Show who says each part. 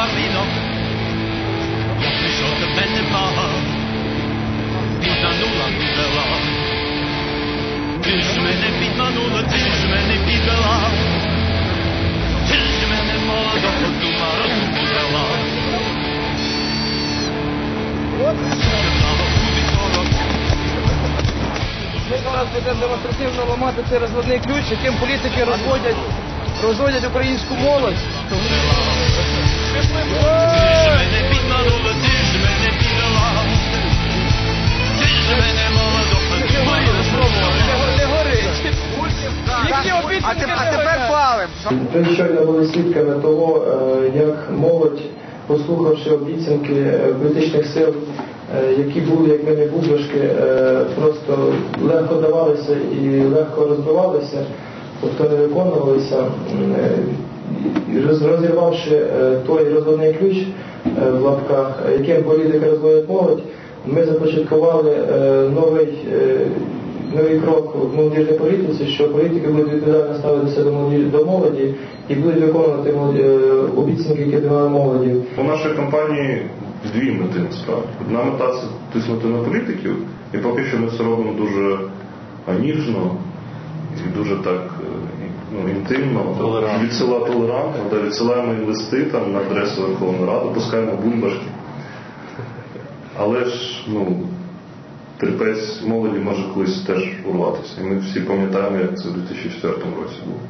Speaker 1: Bovarino. Я прийшов тебе нема, підманула, підвела. Ти ж мене підманула, ти ж мене підвела. Ти ж мене молодого дума розуму дала. Мало буде сорок.
Speaker 2: Ми зараз будемо демонстративно ламати цей розводний ключ, яким політики розводять, розводять українську молодь. Які обіцянки
Speaker 3: А тепер палим.
Speaker 4: Ви щойно були свідками того, е, як молодь, послухавши обіцянки е, політичних сил, е, які були як мені бублишки, просто легко давалися і легко розбивалися, тобто не виконувалися, розірвавши той розводний ключ в лапках, яким політики розводять молодь, ми започаткували новий. Е, новий крок в молодіжній політиці, що політики будуть відповідально ставитися до молоді, до молоді і будуть виконувати молоді, е, обіцянки, які давали молоді.
Speaker 5: У нашої кампанії дві мети насправді. Одна мета це тиснути на політиків, і поки що ми це робимо дуже а, ніжно і дуже так е, ну, інтимно, від села толерантно, де відсилаємо інвести там, на адресу Верховної Ради, пускаємо бульбашки. Але ж ну, терпець молоді може колись теж урватися. І ми всі пам'ятаємо, як це в 2004 році було.